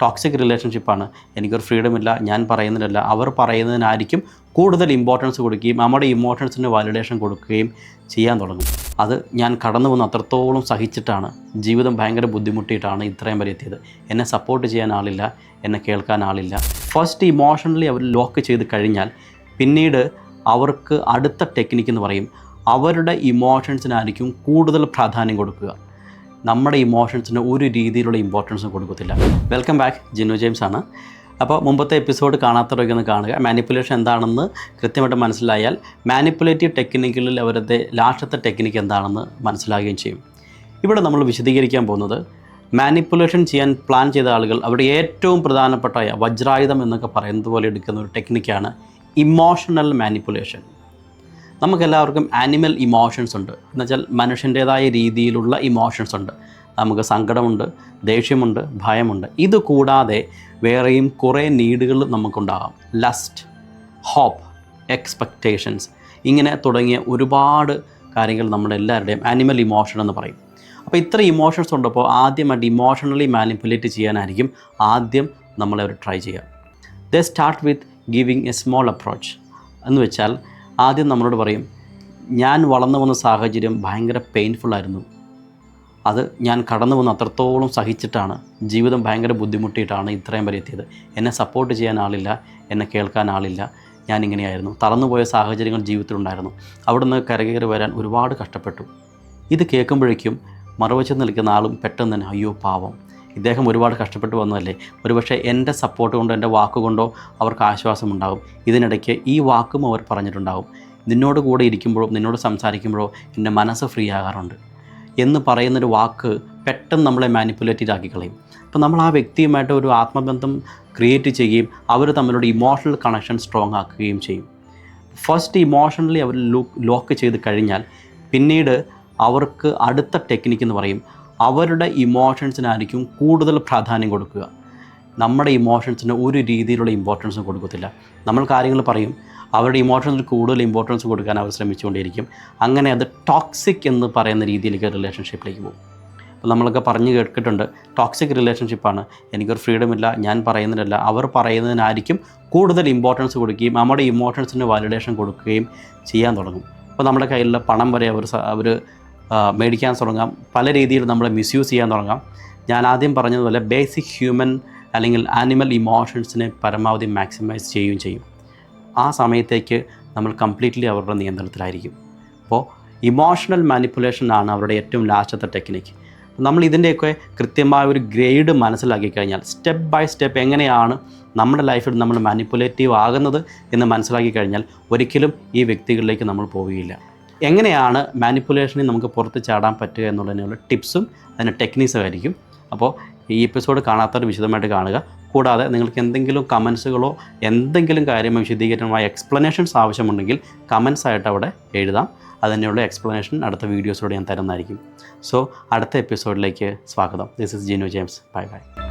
Toxic റിലേഷൻഷിപ്പാണ് എനിക്കൊരു freedom ഇല്ല ഞാൻ പറയുന്നില്ല അവർ പറയുന്നതിനായിരിക്കും കൂടുതൽ ഇമ്പോർട്ടൻസ് കൊടുക്കുകയും നമ്മുടെ ഇമോഷൻസിന് വാലിഡേഷൻ കൊടുക്കുകയും ചെയ്യാൻ തുടങ്ങും അത് ഞാൻ കടന്നു വന്ന് അത്രത്തോളം സഹിച്ചിട്ടാണ് ജീവിതം ഭയങ്കര ബുദ്ധിമുട്ടിയിട്ടാണ് ഇത്രയും വരെ എത്തിയത്. എന്നെ സപ്പോർട്ട് ചെയ്യാൻ ആളില്ല എന്നെ കേൾക്കാൻ ആളില്ല. ഫസ്റ്റ് ഇമോഷണലി അവർ ലോക്ക് ചെയ്ത് കഴിഞ്ഞാൽ പിന്നീട് അവർക്ക് അടുത്ത ടെക്നിക്ക് എന്ന് പറയും. അവരുടെ ഇമോഷൻസിനായിരിക്കും കൂടുതൽ പ്രാധാന്യം കൊടുക്കുക. നമ്മുടെ ഇമോഷൻസിന് ഒരു രീതിയിലുള്ള ഇമ്പോർട്ടൻസും കൊടുക്കത്തില്ല. വെൽക്കം ബാക്ക് ജിനു ജെയിംസ് ആണ്. അപ്പോൾ മുമ്പത്തെ എപ്പിസോഡ് കാണാത്തവരൊക്കെ ഒന്ന് കാണുക. മാനിപ്പുലേഷൻ എന്താണെന്ന് കൃത്യമായിട്ട് മനസ്സിലായാൽ മാനിപ്പുലേറ്റീവ് ടെക്നിക്കുകളിൽ അവരുടെ ലാസ്റ്റത്തെ ടെക്നിക്ക് എന്താണെന്ന് മനസ്സിലാകുകയും ചെയ്യും. ഇവിടെ നമ്മൾ വിശദീകരിക്കാൻ പോകുന്നത് മാനിപ്പുലേഷൻ ചെയ്യാൻ പ്ലാൻ ചെയ്ത ആളുകൾ അവരുടെ ഏറ്റവും പ്രധാനപ്പെട്ട വജ്രായുധം എന്നൊക്കെ പറയുന്നത് പോലെ എടുക്കുന്ന ഒരു ടെക്നിക്കാണ് ഇമോഷണൽ മാനിപ്പുലേഷൻ നമുക്കെല്ലാവർക്കും ആനിമൽ ഇമോഷൻസ് ഉണ്ട്. എന്നുവെച്ചാൽ മനുഷ്യന്റേതായ രീതിയിലുള്ള ഇമോഷൻസ് ഉണ്ട്. നമുക്ക് സങ്കടമുണ്ട് ദേഷ്യമുണ്ട് ഭയമുണ്ട്. ഇത് കൂടാതെ വേറെയും കുറേ നീഡുകൾ നമുക്കുണ്ടാകാം. ലസ്റ്റ് ഹോപ്പ് എക്സ്പെക്റ്റേഷൻസ് ഇങ്ങനെ തുടങ്ങിയ ഒരുപാട് കാര്യങ്ങൾ നമ്മുടെ എല്ലാവരുടെയും ആനിമൽ ഇമോഷൻ എന്ന് പറയും. അപ്പോൾ ഇത്ര ഇമോഷൻസ് ഉണ്ടപ്പോൾ ആദ്യമായിട്ട് ഇമോഷണലി മാനിപ്പുലേറ്റ് ചെയ്യാനായിരിക്കും ആദ്യം നമ്മളെ ഒരു ട്രൈ ചെയ്യുക. The start with giving a small approach എന്ന് വെച്ചാൽ ആദ്യം നമ്മളോട് പറയും ഞാൻ വളർന്നു വന്ന സാഹചര്യം ഭയങ്കര പെയിൻഫുള്ളായിരുന്നു അത് ഞാൻ കടന്നു വന്ന് അത്രത്തോളം സഹിച്ചിട്ടാണ് ജീവിതം ഭയങ്കര ബുദ്ധിമുട്ടിയിട്ടാണ് ഇത്രയും വരെ എത്തിയത്. എന്നെ സപ്പോർട്ട് ചെയ്യാൻ ആളില്ല എന്നെ കേൾക്കാൻ ആളില്ല. ഞാനിങ്ങനെയായിരുന്നു തളർന്നുപോയ സാഹചര്യങ്ങൾ ജീവിതത്തിലുണ്ടായിരുന്നു. അവിടുന്ന് കരകയറി വരാൻ ഒരുപാട് കഷ്ടപ്പെട്ടു. ഇത് കേൾക്കുമ്പോഴേക്കും മറുവശത്ത് നിൽക്കുന്ന ആളും പെട്ടെന്ന് തന്നെ അയ്യോ പാവം. ഇദ്ദേഹം ഒരുപാട് കഷ്ടപ്പെട്ട് വന്നതല്ലേ? ഒരുപക്ഷെ എന്റെ സപ്പോർട്ട് കൊണ്ടോ എന്റെ വാക്കുകൊണ്ടോ അവർക്ക് ആശ്വാസമുണ്ടാകും ഇതിനിടയ്ക്ക് ഈ വാക്കും അവർ പറഞ്ഞിട്ടുണ്ടാകും നിന്നോട് കൂടെ ഇരിക്കുമ്പോഴോ നിന്നോട് സംസാരിക്കുമ്പോഴോ എന്റെ മനസ്സ് ഫ്രീ ആകാറുണ്ട്. എന്ന് പറയുന്നൊരു വാക്ക് പെട്ടെന്ന് നമ്മളെ മാനിപ്പുലേറ്റഡ് ആക്കി കളയും അപ്പോൾ നമ്മൾ ആ വ്യക്തിയുമായിട്ട് ഒരു ആത്മബന്ധം ക്രിയേറ്റ് ചെയ്യുകയും അവർ തമ്മിലുള്ള ഇമോഷണൽ കണക്ഷൻ സ്ട്രോങ് ആക്കുകയും ചെയ്യും. ഫസ്റ്റ് ഇമോഷണലി അവർ ലോക്ക് ചെയ്ത് കഴിഞ്ഞാൽ പിന്നീട് അവർക്ക് അടുത്ത ടെക്നിക്ക് എന്ന് പറയും. അവരുടെ ഇമോഷൻസിനായിരിക്കും കൂടുതൽ പ്രാധാന്യം കൊടുക്കുക. നമ്മുടെ ഇമോഷൻസിന് ഒരു രീതിയിലുള്ള ഇമ്പോർട്ടൻസും കൊടുക്കത്തില്ല. നമ്മൾ കാര്യങ്ങൾ പറയും അവരുടെ ഇമോഷൻസിന് കൂടുതൽ ഇമ്പോർട്ടൻസ് കൊടുക്കാൻ അവർ ശ്രമിച്ചുകൊണ്ടിരിക്കും അങ്ങനെ അത് ടോക്സിക് എന്ന് പറയുന്ന രീതിയിലേക്ക് റിലേഷൻഷിപ്പിലേക്ക് പോകും. അപ്പോൾ നമ്മളൊക്കെ പറഞ്ഞു കേട്ടിട്ടുണ്ട് ടോക്സിക് റിലേഷൻഷിപ്പാണ് എനിക്കൊരു ഫ്രീഡം ഇല്ല ഞാൻ പറയുന്നതിനല്ല അവർ പറയുന്നതിനായിരിക്കും കൂടുതൽ ഇമ്പോർട്ടൻസ് കൊടുക്കുകയും നമ്മുടെ ഇമോഷൻസിന് വാലിഡേഷൻ കൊടുക്കുകയും ചെയ്യാൻ തുടങ്ങും. അപ്പോൾ നമ്മുടെ കയ്യിലുള്ള പണം വരെ അവർ അവർ മേടിക്കാൻ തുടങ്ങാം. പല രീതിയിൽ നമ്മളെ മിസ്യൂസ് ചെയ്യാൻ തുടങ്ങാം. ഞാൻ ആദ്യം പറഞ്ഞതുപോലെ ബേസിക് ഹ്യൂമൻ അല്ലെങ്കിൽ ആനിമൽ ഇമോഷൻസിനെ പരമാവധി മാക്സിമൈസ് ചെയ്യുകയും ചെയ്യും. ആ സമയത്തേക്ക് നമ്മൾ കംപ്ലീറ്റ്ലി അവരുടെ നിയന്ത്രണത്തിലായിരിക്കും. അപ്പോൾ ഇമോഷണൽ മാനിപ്പുലേഷൻ ആണ് അവരുടെ ഏറ്റവും ലാസ്റ്റത്തെ ടെക്നിക്ക് നമ്മൾ ഇതിന്റെയൊക്കെ കൃത്യമായ ഒരു ഗ്രേഡ് മനസ്സിലാക്കി കഴിഞ്ഞാൽ സ്റ്റെപ്പ് ബൈ സ്റ്റെപ്പ് എങ്ങനെയാണ് നമ്മുടെ ലൈഫിൽ നമ്മൾ മാനിപ്പുലേറ്റീവ് ആകുന്നത് എന്ന് മനസ്സിലാക്കി കഴിഞ്ഞാൽ ഒരിക്കലും ഈ വ്യക്തികളിലേക്ക് നമ്മൾ പോവുകയില്ല. എങ്ങനെയാണ് മാനിപ്പുലേഷനിൽ നമുക്ക് പുറത്ത് ചാടാൻ പറ്റുക എന്നുള്ളതിനുള്ള ടിപ്സും അതിന്റെ ടെക്നീസും ആയിരിക്കും. അപ്പോൾ ഈ എപ്പിസോഡ് കാണാത്തവർ വിശദമായിട്ട് കാണുക. കൂടാതെ നിങ്ങൾക്ക് എന്തെങ്കിലും കമൻസുകളോ എന്തെങ്കിലും കാര്യം വിശദീകരണമായ എക്സ്പ്ലനേഷൻസ് ആവശ്യമുണ്ടെങ്കിൽ കമൻസ് ആയിട്ട് അവിടെ എഴുതാം. അതിനുള്ള എക്സ്പ്ലനേഷൻ അടുത്ത വീഡിയോസിലൂടെ ഞാൻ തരുന്നതായിരിക്കും. സോ അടുത്ത എപ്പിസോഡിലേക്ക് സ്വാഗതം. This is Jinu James bye bye